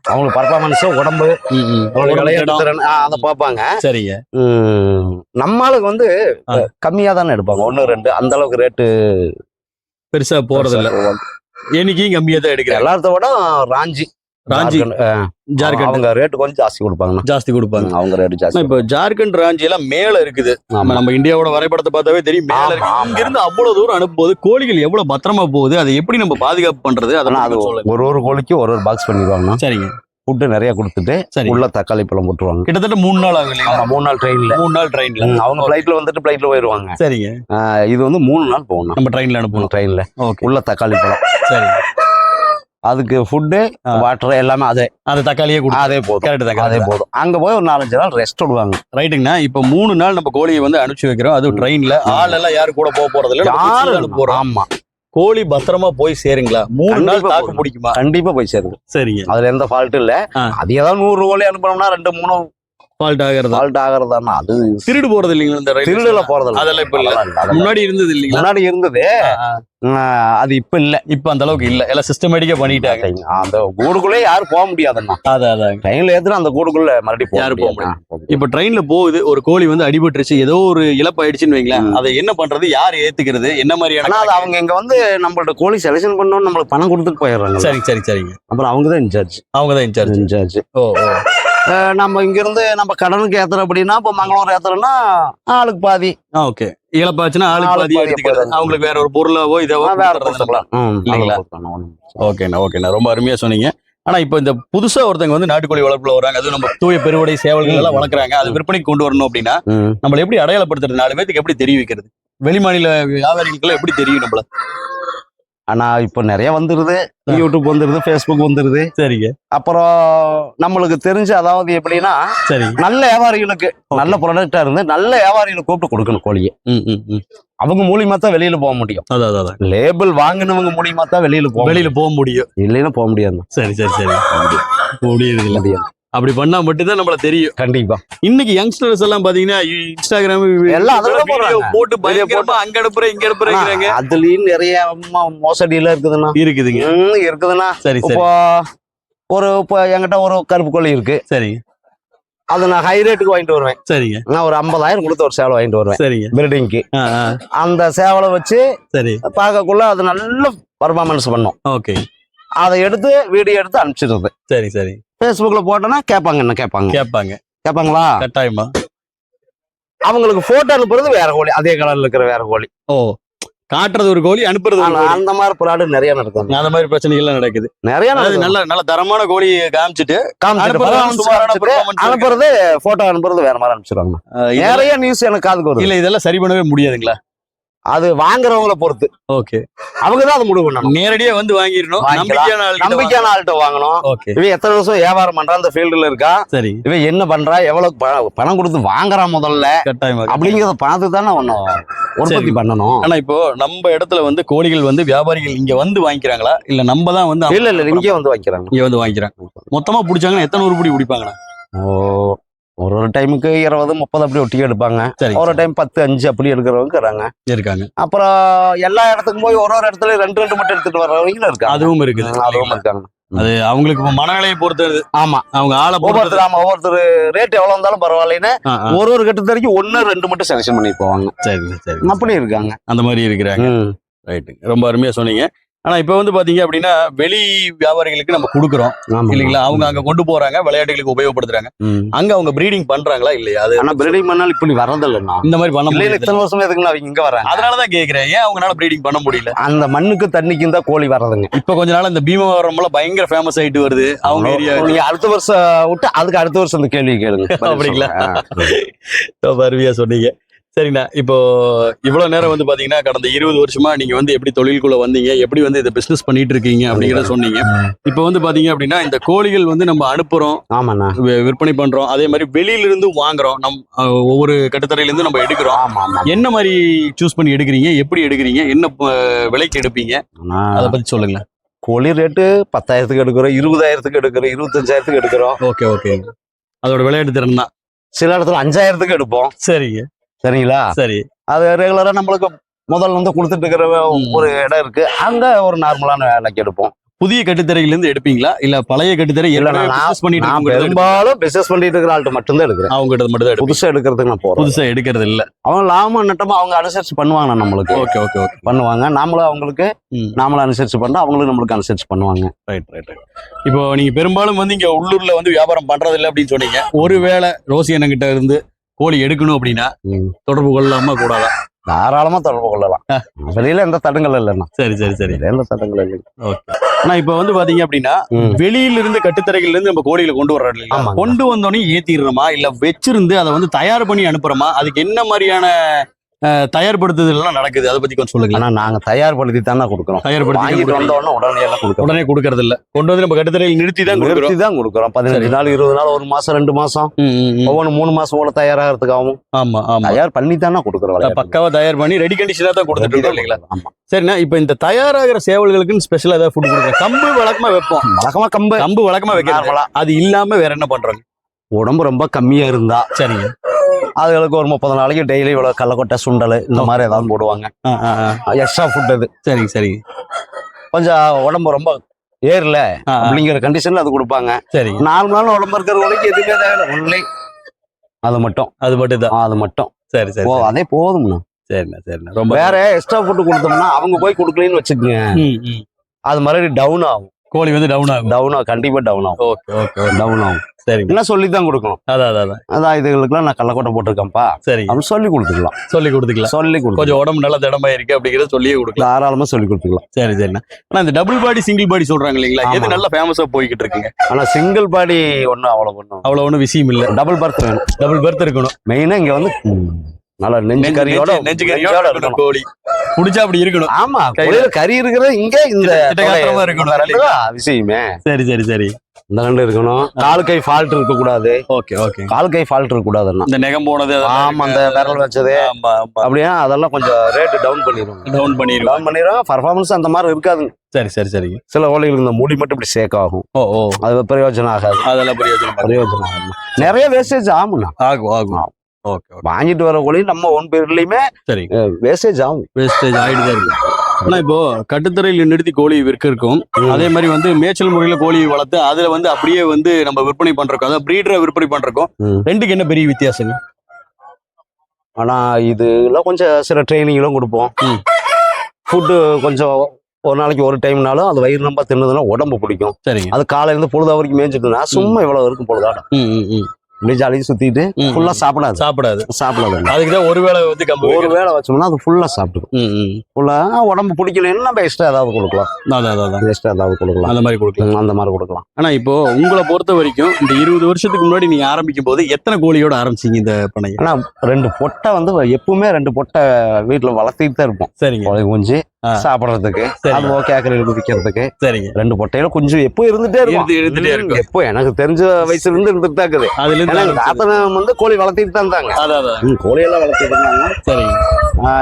அவங்களுக்கு பர்ஃபார்மன்ஸ் உடம்பு அதை பார்ப்பாங்க. சரிங்க. ம், நம்ம ஆளுங்க வந்து. கம்மியா தானே எடுப்பாங்க. ஒண்ணு ரெண்டு அந்த அளவுக்கு ரேட்டு பெருசா போறது இல்ல எண்ணிக்கையும் கம்மியா தான் எடுக்கிறேன் எல்லாத்த விட ராஞ்சி ராஞ்சி. ஜார்க்கண்ட், அவங்க ரேட் கொஞ்சம் ஜாஸ்தி கொடுப்பாங்கண்ணா. ஜாஸ்தி கொடுப்பாங்க. அவங்க ரேட் ஜாஸ்தி. இப்போ ஜார்க்கண்ட் ராஞ்சி எல்லாம் மேல இருக்குது. ஆமா. நம்ம இந்தியாவோட வரைபடத்தை பார்த்தாவே தெரியும். மேல இருக்கு. இங்க இருந்து அவ்வளவு தூரம் அனுப்பும்போது கோழிகள் எவ்வளவு பத்திரமா போகுது அதை எப்படி நம்ம பாதுகாப்பு பண்றது அதெல்லாம் அது ஒரு ஒரு கோழிக்கு ஒரு ஒரு பாக்ஸ் பண்ணிடுவாங்கண்ணா. சரிங்க. ஃபுட்டு நிறைய கொடுத்துட்டு உள்ள தக்காளி பழம் போட்டுருவாங்க. கிட்டத்தட்ட மூணு நாள் ஆகும் ஆமா மூணு நாள் ட்ரெயின்ல மூணு நாள் ட்ரெயின்ல அவங்க ஃபிளைட்ல வந்துட்டு ஃபிளைட்ல போயிருவாங்க. சரிங்க. இது வந்து மூணு நாள் போகணும். நம்ம ட்ரெயின்ல அனுப்பணும். ட்ரெயின்ல ஓகே உள்ள தக்காளி பழம். சரி. அதுக்கு ஃபுட்டு. வாட்டர் எல்லாமே அதே. அந்த தக்காளியே கொடுத்து அதே போதும். கரெக்ட் தான் அதே. போதும். அங்க போய் ஒரு நாலஞ்சு நாள் ரெஸ்ட் விடுவாங்க. ரைட்டுங்கண்ணா இப்போ மூணு நாள் நம்ம கோழியை வந்து அனுப்பிச்சு வைக்கிறோம். அது ட்ரெயின்ல ஆள் எல்லாம் யாரும் கூட போக போறது இல்ல நம்ம யாரு குச்சியில அனுப்ப போறோம். ஆமா. கோழி பத்திரமா போய் சேருங்களா? மூணு நாள் தாக்கு. பிடிக்குமா? கண்டிப்பா போய் சேருங்க சரிங்க. அதுல எந்த ஃபால்ட்டும் இல்ல. அது ஏதாவது நூறு கோழி அனுப்பணும்னா ரெண்டு மூணு ஃபால்ட் ஆகிறதா? ஃபால்ட் ஆகிறதானா அது திருடு போறது இல்லைங்களா இந்த ரயில் திருடுல போறது. அதெல்லாம் இப்ப இல்ல. முன்னாடி இருந்தது இல்லைங்களா? முன்னாடி இருந்தது. அது இப்ப இல்ல. இப்ப அந்த அளவுக்கு இல்ல. எல்லாம் சிஸ்டமேட்டிக்கா பண்ணிட்டாங்க. அந்த கூடுக்குள்ளே யாரும் போக முடியாதுண்ணா. அதான் அதான். ட்ரெயின்ல ஏத்துனா அந்த கூடுக்குள்ள மறுபடியும் யாரும் போக போக இப்ப ட்ரெயின்ல போகுது ஒரு கோழி வந்து அடிபட்டுருச்சு ஏதோ ஒரு இழப்பு ஆயிடுச்சுன்னு வைங்களேன். அதை என்ன பண்றது யார் ஏத்துக்கிறது என்ன மாதிரியான அது அவங்க இங்க வந்து நம்மள்ட்ட கோழி செலக்ஷன் பண்ணோம் நம்மளுக்கு பணம் கொடுத்துட்டு போயிடுறாங்க. சரி சரி சரிங்க. அப்புறம் அவங்க தான் இன்சார்ஜ் அவங்க தான் இன்சார்ஜ் இன்சார்ஜ் ஓ ஓ. நம்ம இங்க இருந்து நம்ம கடனுக்கு ஏத்துறோம் அப்படின்னா இப்ப மங்களூர் ஏத்துறோம்னா ஆளுக்கு பாதி. ஓகே. இழப்பாச்சுன்னா ஆளுக்கு பாதி எடுத்துக்கிறது. அவங்களுக்கு வேற ஒரு பொருளாவோ இதாவோ வேற இல்லைங்களா? ஓகேண்ணா ஓகேண்ணா. ரொம்ப அருமையா சொன்னீங்க. ஆனா இப்போ இந்த புதுசா ஒருத்தங்க வந்து நாட்டுக்கோழி வளர்ப்புல வராங்க. அதுவும் நம்ம தூய பெருவடை சேவல்கள் எல்லாம் வளர்க்குறாங்க. அது விற்பனைக்கு கொண்டு வரணும் அப்படின்னா. நம்மள எப்படி அடையாளப்படுத்துறது? நாலு பேத்துக்கு எப்படி தெரிவிக்கிறது? வெளிமாநில வியாபாரிகளுக்கு எப்படி தெரியும் நம்மள? ஆனா இப்ப நிறைய வந்துருது. யூடியூப் வந்துருது ஃபேஸ்புக் வந்துருது. சரிங்க. அப்புறம் நம்மளுக்கு தெரிஞ்சு அதாவது எப்படின்னா சரி. நல்ல வியாபாரிகளுக்கு நல்ல ப்ராடக்டா இருந்து நல்ல வியாபாரிகளை கூப்பிட்டு கொடுக்கணும் கோழியை. அவங்க மூலியமா தான் வெளியில போக முடியும். லேபிள் வாங்கினவங்க மூலியமா தான் வெளியில போக வெளியில போக முடியும். இல்லைன்னா போக முடியாது. சரி சரி சரி. முடியுது முடியாது. அப்படி பண்ணா மட்டும்தான் நம்மள தெரியும். கண்டிப்பா. இன்னைக்கு யங்ஸ்டர்ஸ் எல்லாம் பாத்தீங்கன்னா இன்ஸ்டாகிராம் எல்லாம். போட்டு பயங்கரமா அங்க அனுப்புறேன் இங்க அனுப்புறேங்கிறாங்க அதுலயும் நிறைய மோசடி எல்லாம் இருக்குதுண்ணா. இருக்குதுங்க. ம், இருக்குதுண்ணா. சரி சரி. இப்போ ஒரு இப்போ என்கிட்ட ஒரு கருப்பு கோழி இருக்கு. சரிங்க. அது நான் ஹை ரேட்டுக்கு வாங்கிட்டு வருவேன். சரிங்க. நான் ஒரு ஐம்பதாயிரம் கொடுத்து ஒரு சேவலை வாங்கிட்டு வருவேன். சரிங்க. பில்டிங்க்கு அந்த சேவலை வச்சு சரி. பார்க்கக்குள்ள அது நல்ல பர்ஃபார்மன்ஸ் பண்ணும். ஓகே. அதை எடுத்து வீடியோ எடுத்து அனுப்பிச்சிடுறது. சரி சரி. ஃபேஸ்புக்ல போட்டோன்னா கேட்பாங்க என்ன கேட்பாங்க? கேட்பாங்க. கேட்பாங்களா? கட்டாயமா? அவங்களுக்கு போட்டோ அனுப்புறது வேற கோழி. அதே கலர்ல இருக்கிற வேற கோழி. ஓ காட்டுறது ஒரு கோழி அனுப்புறது அந்த மாதிரி ப்ராடு நிறைய நடக்கும் அந்த மாதிரி பிரச்சனைகள் நடக்குது. நிறைய. நல்ல நல்ல தரமான கோழி காமிச்சிட்டு அனுப்புறது போட்டோ அனுப்புறது வேற மாதிரி அனுப்பிச்சிடுவாங்க இதெல்லாம்- நிறைய நியூஸ் எனக்கு காதுக்கு வருது. இல்ல இதெல்லாம் சரி பண்ணவே முடியாதுங்களா? அது வாங்குறவங்கள பொறுத்து. ஓகே. அவங்க தான் அதை முடிவு பண்ணணும். நேரடியா வந்து வாங்கிடணும். நம்பிக்கையான ஆள்கிட்ட வாங்கணும். இவன் எத்தனை வருஷம் வியாபாரம் பண்றான் அந்த ஃபீல்டுல இருக்கா? சரி. இவன் என்ன பண்றா? எவ்வளவு பணம் கொடுத்து வாங்குறான் முதல்ல? கட்டாயமா அப்படிங்கறத பார்த்து தானே ஒண்ணு உற்பத்தி. பண்ணணும். ஆனா இப்போ நம்ம இடத்துல வந்து கோழிகள் வந்து வியாபாரிகள் இங்க வந்து வாங்கிக்கிறாங்களா? இல்ல நம்ம தான் வந்து இல்ல இல்ல இங்கே வந்து வாங்கிக்கிறாங்க. இங்க வந்து வாங்கிக்கிறாங்க. மொத்தமா பிடிச்சாங்கன்னா எத்தனை உருப்படி பிடிப்பாங்கண்ணா? ஓ. ஒரு ஒரு டைமுக்கு இருபது முப்பது அப்படி ஒட்டி எடுப்பாங்க. சரி ஒரு டைம் பத்து அஞ்சு அப்படி எடுக்கிறவங்க இருக்கிறாங்க இருக்காங்க. அப்புறம் எல்லா இடத்துக்கும் போய் ஒரு ஒரு இடத்துல ரெண்டு ரெண்டு மட்டும் எடுத்துட்டு வர்றவங்களும் இருக்காங்க. அதுவும் இருக்குது. அதுவும் இருக்காங்க. அது அவங்களுக்கு மனநிலையை பொறுத்தது. ஆமா. அவங்க ஆளை ஒவ்வொருத்தர் ஆமா ஒவ்வொருத்தர் ரேட் எவ்வளவு இருந்தாலும் பரவாயில்லைன்னு. ஒரு ஒரு கட்டு வரைக்கும் ஒன்னு ரெண்டு மட்டும் செலக்ஷன் பண்ணி போவாங்க. சரி சரி அப்படி இருக்காங்க. அந்த மாதிரி இருக்கிறாங்க. ரைட்டு ரொம்ப அருமையா சொன்னீங்க. ஆனா இப்ப வந்து பாத்தீங்க அப்படின்னா வெளி வியாபாரிகளுக்கு நம்ம கொடுக்குறோம். இல்லைங்களா? அவங்க அங்க கொண்டு போறாங்க விளையாட்டுகளுக்கு உபயோகப்படுத்துறாங்க. அங்க அவங்க ப்ரீடிங் பண்றாங்களா இல்லையா? அது ஆனா பில்டிங் பண்ணாலும் இப்படி வர்றதில்லைண்ணா. இந்த மாதிரி பண்ண முடியல இத்தனை வருஷமா எதுக்குன்னு அவங்க இங்க வராங்க? அதனாலதான் கேக்குறேன். ஏன் அவங்களால ப்ரீடிங் பண்ண முடியல? அந்த மண்ணுக்கு தண்ணிக்கும் தான் கோழி வர்றதுங்க. இப்ப கொஞ்ச நாள் இந்த பீமவரம்லாம் பயங்கர ஃபேமஸ் ஆயிட்டு வருது. அவங்க ஏரியா நீங்க அடுத்த வருஷம் விட்டு அதுக்கு அடுத்த வருஷம் இந்த கேள்வி கேளுங்க. அப்படிங்களா? அருமையா சொன்னீங்க. சரிண்ணா இப்போ இவ்வளவு நேரம் வந்து பாத்தீங்கன்னா கடந்த இருபது வருஷமா நீங்க வந்து எப்படி தொழிலுக்குள்ள வந்தீங்க எப்படி வந்து இதை பிசினஸ் பண்ணிட்டு இருக்கீங்க அப்படிங்கறத சொன்னீங்க. இப்போ வந்து பாத்தீங்க அப்படின்னா இந்த கோழிகள் வந்து நம்ம அனுப்புறோம் ஆமாண்ணா. விற்பனை பண்றோம். அதே மாதிரி வெளியில இருந்து வாங்குறோம். நம் ஒவ்வொரு கட்டுத்தரையில இருந்து நம்ம எடுக்கிறோம். என்ன மாதிரி சூஸ் பண்ணி எடுக்கிறீங்க? எப்படி எடுக்கிறீங்க? என்ன விலைக்கு எடுப்பீங்க? அதை பத்தி சொல்லுங்களேன் கோழி ரேட்டு பத்தாயிரத்துக்கு எடுக்கிறோம் இருபதாயிரத்துக்கு எடுக்கிறோம் இருபத்தஞ்சாயிரத்துக்கு எடுக்கிறோம். Okay okay. அதோட விளையாட்டு திறன் தான் சில இடத்துல அஞ்சாயிரத்துக்கு எடுப்போம். சரிங்க. சரிங்களா? சரி. அது ரெகுலரா நம்மளுக்கு முதல்ல வந்து கொடுத்துட்டு இருக்கிற. ஒரு இடம் இருக்கு. அங்க ஒரு நார்மலான வேலைக்கு எடுப்போம். புதிய கட்டுத்தரையில இருந்து எடுப்பீங்களா? இல்ல பழைய கட்டுத்தரை இல்ல, நான் பண்ணிட்டு நான் பெரும்பாலும் பிசினஸ் பண்ணிட்டு இருக்கிற ஆள்கிட்ட மட்டும்தான் எடுக்கிறேன். அவங்க கிட்ட மட்டும் தான் புதுசா எடுக்கிறதுக்கு நான் போறேன் புதுசா எடுக்கிறது இல்ல. அவங்க லாபம் நட்டமா அவங்க அனுசரிச்சு பண்ணுவாங்க நம்மளுக்கு. Okay okay okay. பண்ணுவாங்க. நாமளும் அவங்களுக்கு. நாமளும் அனுசரிச்சு பண்ணா அவங்களும் நம்மளுக்கு அனுசரிச்சு பண்ணுவாங்க. ரைட் ரைட் இப்போ நீங்க பெரும்பாலும் வந்து இங்க உள்ளூர்ல வந்து வியாபாரம் பண்றது இல்ல அப்படின்னு சொன்னீங்க. ஒருவேளை ரோசி அண்ணன் கிட்ட இருந்து கோழி எடுக்கணும் அப்படின்னா. தொடர்பு கொள்ளாம கூடாதா? தாராளமா தொடர்பு கொள்ளலாம். வெளியில எந்த தடங்கள் இல்லைண்ணா. சரி சரி சரி. எந்த தடங்கள் இல்லை ஓகே. ஆனா இப்ப வந்து பாத்தீங்க அப்படின்னா. வெளியில இருந்து கட்டுத்தரைகள்ல இருந்து நம்ம கோழிகளை கொண்டு வர்றோம் ஆமாங்க. கொண்டு வந்தோடனே ஏத்திடுறோமா? இல்ல வச்சிருந்து அதை வந்து தயார் பண்ணி அனுப்புறோமா? அதுக்கு என்ன மாதிரியான அஹ், தயார்படுத்துதல் எல்லாம் நடக்குது. அதை பத்தி கொஞ்சம் சொல்லுங்க. ஆனா நாங்க தயார்படுத்தி தானே கொடுக்குறோம் தயார்படுத்தி வந்த உடனே உடனே எல்லாம் கொடுக்குறோம். உடனே கொடுக்கறது இல்ல கொண்டு வந்து நம்ம கட்டுத்தரையில் நிறுத்தி தான் கொடுக்குறோம். நிறுத்தி தான் கொடுக்குறோம். பதினஞ்சு. நாள் இருபது நாள் ஒரு மாசம் ரெண்டு மாசம். ஒவ்வொன்று மூணு மாசம் கூட தயாராகிறதுக்காகவும். ஆமா ஆமா. தயார் பண்ணி தானே கொடுக்குறோம். பக்காவா தயார் பண்ணி ரெடி கண்டிஷனா தான் கொடுத்துட்டு இருக்கோம் இல்லைங்களா? ஆமா. சரிண்ணா இப்போ இந்த தயாராகிற சேவல்களுக்குன்னு ஸ்பெஷலா ஏதாவது ஃபுட் கொடுக்குறோம் கம்பு வழக்கமா வைப்போம். வழக்கமா கம்பு. கம்பு வழக்கமா நார்மலா அது இல்லாம வேற என்ன பண்றாங்க உடம்பு ரொம்ப கம்மியா இருந்தா. சரிங்க. அதுகளுக்கு ஒரு முப்பது நாளைக்கு டெய்லி இவ்வளவு கடலக்கொட்டை சுண்டல் இந்த மாதிரி ஏதாவது போடுவாங்க. எக்ஸ்ட்ரா ஃபுட் அது. சரிங்க சரிங்க. கொஞ்சம் உடம்பு ரொம்ப ஏறல. அப்படிங்கிற கண்டிஷன்ல அது கொடுப்பாங்க. சரிங்க. நார்மலான உடம்பு இருக்கிறவங்களுக்கு எதுவுமே தேவையில்லை. ஒன்லி அது மட்டும். அது மட்டும் தான் அது மட்டும். சரி சரி ஓ சரி. அதே போதும்ண்ணா. சரிண்ணா சரிண்ணா. ரொம்ப வேற எக்ஸ்ட்ரா ஃபுட் கொடுத்தோம்னா அவங்க போய் கொடுக்கலன்னு வச்சுக்கோங்க. அது மாதிரி டவுன் ஆகும். கோழி வந்து டவுன் ஆகும். டவுன் ஆகும் கண்டிப்பா டவுன் ஆகும். ஓகே ஓகே டவுன் ஆகும். சரிங்க. என்ன சொல்லி தான் கொடுக்கணும். அதான் அதான் அதான். இதுகளுக்குலாம் நான் கள்ளக்கொட்டை போட்டிருக்கேன்ப்பா சரிங்க. அப்படின்னு சொல்லி கொடுத்துக்கலாம். சொல்லி கொடுத்துக்கலாம். சொல்லி கொடுக்கலாம். கொஞ்சம் உடம்பு நல்லா திடமா இருக்கு அப்படிங்கறத சொல்லியே கொடுக்கலாம். தாராளமா சொல்லி கொடுத்துக்கலாம். சரி சரிண்ணா ஆனா இந்த டபுள் பாடி சிங்கிள் பாடி சொல்றாங்க இல்லைங்களா? எது. நல்லா ஃபேமஸா போய்கிட்டு இருக்குங்க? ஆனா சிங்கிள் பாடி ஒன்றும் அவ்வளவு ஒன்றும் அவ்வளவு ஒண்ணும் விஷயம் இல்ல. டபுள் பர்த் வேணும். டபுள் பெர்த் இருக்கணும். மெயினா இங்க வந்து நல்ல நெஞ்சு கறியோட நெஞ்சு- கறியோட. கோழி. புடிச்சா அப்படி இருக்கணும். ஆமா கையில. கறி இருக்கிறது இங்க இந்த இருக்கணும் விஷயமே. சரி சரி சரி. இந்த ரெண்டு இருக்கணும். கால் கை ஃபால்ட் இருக்க கூடாது ஓகே ஓகே. கால் கை ஃபால்ட் இருக்க கூடாதுன்னா இந்த நெகம் போனது ஆமா அந்த. விரல் வச்சது. அப்படியே அதெல்லாம் கொஞ்சம் ரேட் டவுன் பண்ணிடுவாங்க டவுன் பண்ணிடுவோம் டவுன் பண்ணிடுவாங்க பர்ஃபார்மன்ஸ் அந்த மாதிரி இருக்காது. சரி சரி சரிங்க சில கோழிகளுக்கு இந்த முடி மட்டும் இப்படி சேக் ஆகும். ஓ ஓ. அது பிரயோஜனம் ஆகாது. அதெல்லாம் பிரயோஜனம் பிரயோஜனம் ஆகும் நிறைய வேஸ்டேஜ் ஆகும்ண்ணா. ஆகும் ஆகும். வாங்கிட்டு வர கோழி நம்ம ஒன் பேர்லயுமே சரி. வேஸ்டேஜ் ஆகும். வேஸ்டேஜ் ஆயிட்டு தான் இருக்கு. ஆனா இப்போ கட்டுத்தரையில் நிறுத்தி கோழி விற்க இருக்கும். அதே மாதிரி வந்து மேய்ச்சல் முறையில கோழி வளர்த்து அதுல வந்து அப்படியே வந்து நம்ம விற்பனை பண்றோம். அதாவது பிரீடரை விற்பனை பண்றோம். ரெண்டுக்கு என்ன பெரிய வித்தியாசங்க ஆனா இதுல கொஞ்சம் சில ட்ரைனிங்களும் கொடுப்போம். ஃபுட்டு கொஞ்சம் ஒரு நாளைக்கு ஒரு டைம்னாலும் அது வயிறு நம்ப தின்னதுன்னா உடம்பு பிடிக்கும். சரிங்க. அது காலையில இருந்து பொழுதா வரைக்கும் மேய்ஞ்சிட்டுனா சும்மா இவ்வளவு இருக்கும் பொழுதாடும் இப்படி ஜாலியாக சுத்திட்டு ஃபுல்லா சாப்பிடாது. சாப்பிடாது. சாப்பிடாது அதுக்கு தான் ஒரு வேளை வந்து கம்பு ஒரு வேளை வச்சோம்னா அது ஃபுல்லா சாப்பிட்டுக்கும். ஃபுல்லா உடம்பு பிடிக்கலன்னா நம்ம எக்ஸ்ட்ரா ஏதாவது கொடுக்கலாம். எக்ஸ்ட்ரா ஏதாவது கொடுக்கலாம். அந்த மாதிரி கொடுக்கலாம். அந்த மாதிரி கொடுக்கலாம். ஆனா இப்போ உங்களை பொறுத்த வரைக்கும் இந்த இருபது வருஷத்துக்கு முன்னாடி நீங்க ஆரம்பிக்கும் போது எத்தனை கோழியோட ஆரம்பிச்சீங்க இந்த பண்ணைய? ஆனா ரெண்டு பொட்டை வந்து எப்பவுமே ரெண்டு பொட்டை வீட்டுல வளர்த்திட்டு தான் இருப்போம். சரிங்க. குஞ்சு. சாப்பிடுறதுக்கு. அது கேக்கரைகளுக்கு விற்கிறதுக்கு சரிங்க. ரெண்டு பொட்டையில குஞ்சு எப்போ இருந்துட்டே இருக்கும். இருந்து- இருந்துட்டே இருக்கும். எப்போ எனக்கு தெரிஞ்ச வயசுல இருந்து இருந்துட்டு தான் இருக்குது அதுல இருந்து எங்க தாத்தனை வந்து கோழி வளர்த்திட்டு தான் இருந்தாங்க. அதான் அதான். ம், கோழியெல்லாம் வளர்த்திட்டு இருந்தாங்க. சரிங்க.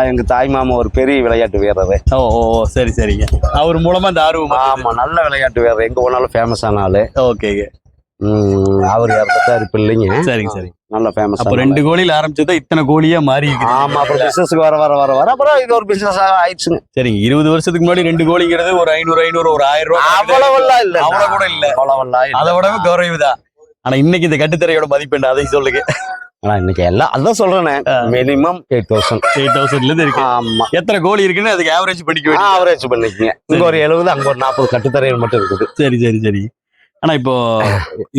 எங்க தாய் மாமா ஒரு பெரிய விளையாட்டு வீரர். ஓ ஓ சரி சரிங்க. அவர் மூலமா இந்த ஆர்வம் ஆமா நல்ல விளையாட்டு வீரர். எங்க போனாலும் ஃபேமஸ் ஆன ஆளு. ஓகேங்க ம், அவர் இப்ப இல்லைங்க. சரிங்க சரி நல்ல ஃபேமஸ் அப்போ ரெண்டு கோழியில ஆரம்பிச்சதா இத்தனை கோழியா மாறி. ஆமா அப்புறம் பிசினஸ்க்கு வர வர வர வர அப்புறம் இது ஒரு பிசினஸ் ஆயிடுச்சுங்க. சரிங்க இருபது வருஷத்துக்கு முன்னாடி ரெண்டு கோழிங்கிறது ஒரு ஐநூறு ஐநூறு ஒரு ஆயிரம் ரூபாய் அவ்வளவெல்லாம் இல்ல. அவ்வளவு கூட இல்ல. அவ்வளவெல்லாம் அதை விடவே குறைவுதான். ஆனா இன்னைக்கு இந்த கட்டுத்தரையோட மதிப்பு என்ன? அதையும் சொல்லுங்க. ஆனா இன்னைக்கு எல்லாம் அதான் சொல்றேனே. மினிமம் எயிட் தௌசண்ட் எயிட் தௌசண்ட்ல இருந்து இருக்கு. ஆமா. எத்தனை கோழி இருக்குன்னு அதுக்கு ஆவரேஜ் பண்ணிக்க ஆவரேஜ் பண்ணிக்கங்க. இங்க ஒரு எழுபது அங்க ஒரு நாற்பது கட்டுத்தரைகள் மட்டும் இருக்குது. சரி சரி சரி. ஆனா இப்போ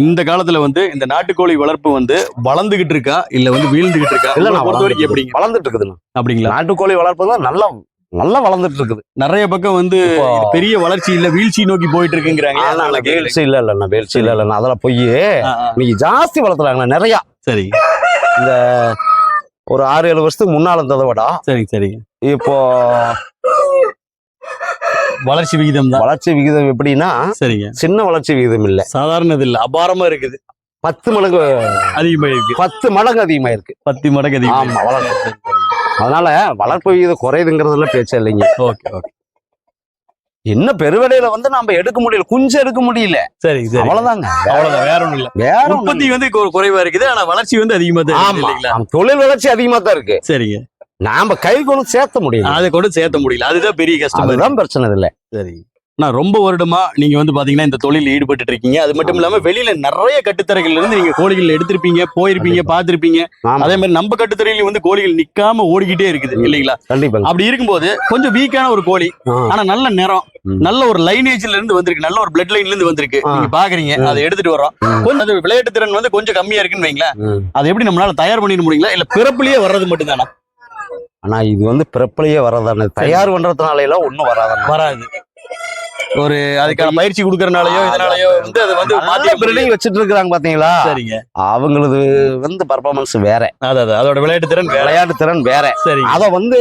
இந்த காலத்துல வந்து இந்த நாட்டுக்கோழி வளர்ப்பு வந்து வளர்ந்துகிட்டு இருக்கா? இல்ல வந்து வீழ்ந்துகிட்டு இருக்கா? இல்ல பொறுத்த வரைக்கும் வளர்ந்துட்டு எப்படிங்க? வளர்ந்துட்டு இருக்குதுண்ணா அப்படிங்களா? நாட்டுக்கோழி வளர்ப்பு தான் நல்லா நல்லா வளர்ந்துட்டு இருக்குது. நிறைய பக்கம் வந்து பெரிய வளர்ச்சி இல்ல வீழ்ச்சி நோக்கி போயிட்டு இருக்குங்கிறாங்க. வேல்சி இல்ல இல்ல வேல்சி இல்ல இல்ல அதெல்லாம் போய். இன்னைக்கு ஜாஸ்தி வளர்த்துறாங்க நிறைய. சரி. இந்த ஒரு ஆறு ஏழு வருஷத்துக்கு முன்னால இருந்ததை விட சரிங்க சரிங்க. இப்போ வளர்ச்சி விகிதம் தான் வளர்ச்சி விகிதம் எப்படின்னா சரிங்க. சின்ன வளர்ச்சி விகிதம் இல்ல. சாதாரண இது இல்ல அபாரமா இருக்குது. பத்து மடங்கு அதிகமா இருக்கு. பத்து மடங்கு அதிகமா இருக்கு. பத்து மடங்கு அதிகமா ஆமா வளர்ப்பு அதனால வளர்ப்பு விகிதம் குறையுதுங்கிறதுல பேச்சே இல்லைங்க. Okay okay. என்ன பெருவிலையில வந்து நம்ம எடுக்க முடியல குஞ்சு எடுக்க முடியல. சரி சரி. அவ்வளவுதாங்க. அவ்வளவுதான் வேற ஒண்ணும் இல்ல. வேற உற்பத்தி வந்து குறைவா இருக்குது ஆனா வளர்ச்சி வந்து அதிகமா தான் ஆமா. தொழில் வளர்ச்சி அதிகமா தான் இருக்கு. சரிங்க. நாம கை கொண்டு சேர்த்த முடியல. அதை கூட சேர்த்த முடியல. அதுதான் பெரிய கஷ்டம் அதுதான் பிரச்சனை இல்ல சரி. நான் ரொம்ப வருடமா நீங்க வந்து பாத்தீங்கன்னா இந்த தொழில் ஈடுபட்டு இருக்கீங்க. அது மட்டும் இல்லாம வெளியில நிறைய கட்டுத்தரைகள்ல இருந்து நீங்க கோழிகள் எடுத்திருப்பீங்க போயிருப்பீங்க பார்த்திருப்பீங்க ஆமா. அதே மாதிரி நம்ம கட்டுத்தரையில வந்து கோழிகள் நிக்காம ஓடிக்கிட்டே இருக்குது இல்லைங்களா? கண்டிப்பா அப்படி இருக்கும்போது கொஞ்சம் வீக்கான ஒரு கோழி. ஆனா நல்ல நிறம் ம். நல்ல ஒரு லைனேஜ்ல இருந்து வந்திருக்கு நல்ல ஒரு பிளட் லைன்ல இருந்து வந்திருக்கு. நீங்க பாக்குறீங்க. அதை எடுத்துட்டு வரோம். கொஞ்சம் அது விளையாட்டு திறன் வந்து கொஞ்சம் கம்மியா இருக்குன்னு வைங்களேன். அது எப்படி நம்மளால தயார் பண்ணிட முடியுங்களா? இல்ல பிறப்புலயே வர்றது மட்டும்தானா? ஆனா இது வந்து பிறப்பிலேயே வர்றதானே தயார் பண்றதுனால எல்லாம் ஒண்ணும் வராதானே வராது. ஒரு அதுக்கான பயிற்சி கொடுக்கறனாலயோ இதனாலயோ வந்து அது வந்து மாத்தி நல்ல பில்டிங் வச்சிட்டு இருக்காங்க பாத்தீங்களா? சரிங்க. அவங்களது வந்து பர்ஃபார்மன்ஸ் வேற. அதாவது அதோட விளையாட்டு திறன் விளையாட்டு திறன் வேற. சரி அத வந்து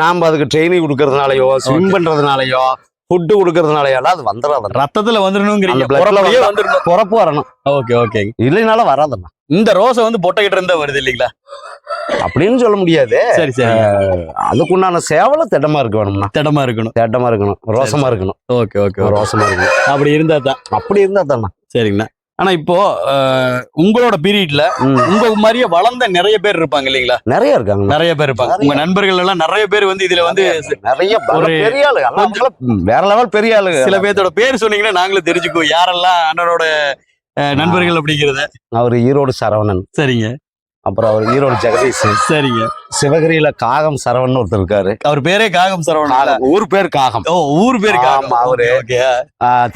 நாம அதுக்கு ட்ரைனிங் கொடுக்கறதுனாலயோ ஸ்விம் பண்றதுனாலயோ ஃபுட்டு கொடுக்கறதுனாலயோ அது வந்துடாது ரத்தத்துல வந்துடணுங்கிறீங்க வந்துடணும் பொறப்பு வரணும். ஓகே ஓகே இல்லைனாலும் வராதுண்ணா. இந்த ரோசை வந்து பொட்டைகிட்ட இருந்தா வருது இல்லைங்களா? அப்படின்னு சொல்ல முடியாது. சரி சரி. அதுக்குண்டான சேவலை திடமா இருக்க வேணும்னா திடமா இருக்கணும். திடமா இருக்கணும். ரோசமா இருக்கணும். ஓகே ஓகே ரோசமா இருக்கணும். அப்படி இருந்தா தான். அப்படி இருந்தா தானே சரிங்கண்ணா. ஆனா இப்போ உங்களோட பீரியட்ல. உங்க மாதிரியே வளர்ந்த நிறைய பேர் இருப்பாங்க இல்லைங்களா? நிறைய இருக்காங்க. நிறைய பேர் இருப்பாங்க. உங்க நண்பர்கள் எல்லாம் நிறைய பேர் வந்து இதுல வந்து நிறைய. பெரிய ஆளு வேற லெவல் பெரிய ஆளு சில பேர்த்தோட பேர் சொன்னீங்கன்னா நாங்களும் தெரிஞ்சுக்குவோம். யாரெல்லாம் அண்ணனோட நண்பர்கள் அப்படிங்கிறத. அவர் ஈரோடு சரவணன். சரிங்க. அப்புறம் அவர் ஈரோடு ஜெகதீஷ் சரிங்க. சிவகிரியில காகம் சரவணன் ஒருத்தர் இருக்காரு. அவர் பேரே காகம் சரவணன் காகம், ஊர் பேர் காகம். ஓ ஊர் பேர் காகம். அவரு.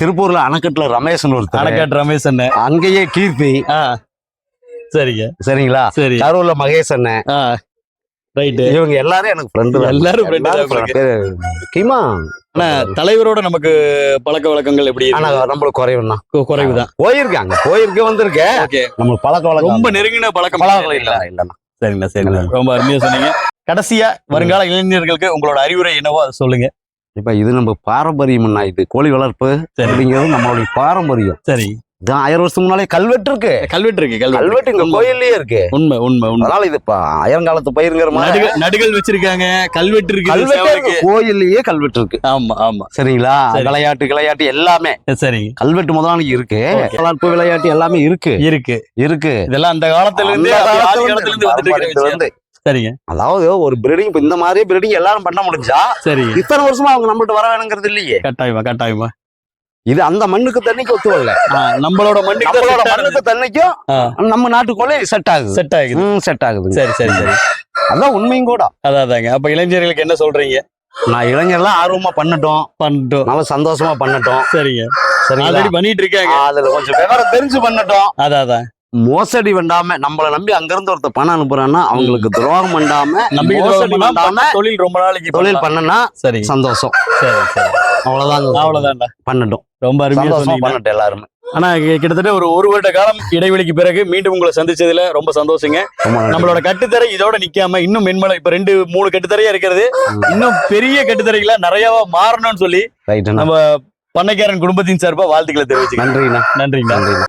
திருப்பூர்ல அணைக்கட்டுல ரமேஷன் ஒருத்தர். அணக்காட்டு ரமேஷ் அண்ணன் அங்கேயே கீர்த்தி. சரிங்க. சரிங்களா? சரி. கரூர்ல மகேஷ் அண்ணன். ரைட்டு இவங்க எல்லாரும் எனக்கு ஃப்ரெண்டு எல்லாரும் உங்களுக்கு. முக்கியமா ஆனா தலைவரோட நமக்கு பழக்க வழக்கங்கள் எப்படி ஆனா? நம்மளுக்கு குறைவுண்ணா. கு- குறைவுதான். போயிருக்காங்க போயிருக்க வந்திருக்கேன் நம்மளுக்கு பழக்க வழக்கம் ரொம்ப நெருங்கின பழக்கம். பழக்கம் இல்ல இல்ல இல்லண்ணா சரிங்கண்ணா சரிண்ணா ரொம்ப அருமையா சொன்னீங்க. கடைசியா வருங்கால இளைஞர்களுக்கு உங்களோட அறிவுரை என்னவோ அதை சொல்லுங்க. இப்ப இது நம்ம பாரம்பரியம்னா இது கோழி வளர்ப்பு அப்படிங்கிறது நம்மளுடைய பாரம்பரியம். சரி. இது ஆயிரம் வருஷத்துக்கு முன்னாலே கல்வெட்டு இருக்கு. கல்வெட்டு இருக்கு கல்வெட்டு. இங்க. கோயில்லயே இருக்கு. உண்மை உண்மை உண்மை. அதனால இது இப்ப ஆயிரங்காலத்து பயிருங்கிற மாதிரி. நடுகள் வச்சிருக்காங்க கல்வெட்டு இருக்கு கல்வெட்டே இருக்கு கோயில்லயே கல்வெட்டு இருக்கு. ஆமா ஆமா. சரிங்களா? சரி. விளையாட்டு விளையாட்டு எல்லாமே. சரிங்க கல்வெட்டு முதலாளி இருக்கு. வளர்ப்பு விளையாட்டு எல்லாமே இருக்கு. இருக்கு. இருக்கு. இதெல்லாம் அந்த காலத்துல இருந்தே காலத்துல வந்துட்டு. சரிங்க. அதாவது ஒரு இப்ப இந்த மாதிரி பில்டிங் எல்லாரும் பண்ண முடிஞ்சா சரிங்க இத்தனை வருஷமா அவங்க நம்மள்ட்ட வர வேணுங்கிறது இல்லையே. கட்டாயமா கட்டாயமா. இது அந்த மண்ணுக்கு தண்ணிக்கு ஒத்து வரல. நம்மளோட மண்ணுக்கு நம்மளோட மண்ணுக்கு தண்ணிக்கும். நம்ம நாட்டுக்குள்ளே செட் ஆகுது. செட் ஆகுது. செட் ஆகுது சரி சரி சரி. அதான் உண்மையும் கூட. அதான் அதாங்க. அப்ப இளைஞர்களுக்கு என்ன சொல்றீங்க? நான் இளைஞர்லாம் ஆர்வமா பண்ணட்டும். பண்ணிட்டோம். நல்லா சந்தோஷமா பண்ணட்டும். சரிங்க. சரிங்களா? ஆல்ரெடி பண்ணிட்டு இருக்காங்க. அதுல கொஞ்சம் விவரம் தெரிஞ்சு பண்ணட்டும். அதான் அதான். மோசடி வேண்டாம நம்மள நம்பி அங்க இருந்து ஒருத்தர் பணம் அனுப்புறான்னா அவங்களுக்கு துரோகம் பண்ணாம மோசடி பண்ணாம தொழில் ரொம்ப நாளைக்கு தொழில். பண்ணனா சரி. சந்தோஷம். சரி சரி. அவ்வளவுதான் அவ்வளவுதான்டா. பண்ணட்டும். ரொம்ப அருமையா பண்ணட்டும் எல்லாருமே. ஆனா கிட்டத்தட்ட ஒரு ஒரு வருட காலம் இடைவெளிக்கு பிறகு மீண்டும் உங்களை சந்திச்சதுல ரொம்ப சந்தோஷங்க. நம்மளோட கட்டுத்தரை இதோட நிக்காம இன்னும் மென்மலை இப்ப ரெண்டு மூணு கட்டுத்தரையா இருக்கிறது. இன்னும் பெரிய கட்டுத்தரைகளா நிறையவா மாறணும்னு சொல்லி. நம்ம பண்ணைக்காரன் குடும்பத்தின் சார்பா வாழ்த்துக்களை தெரிவிச்சுக்கிறேன். நன்றிண்ணா. நன்றிங்கண்ணா நன்றிண்ணா.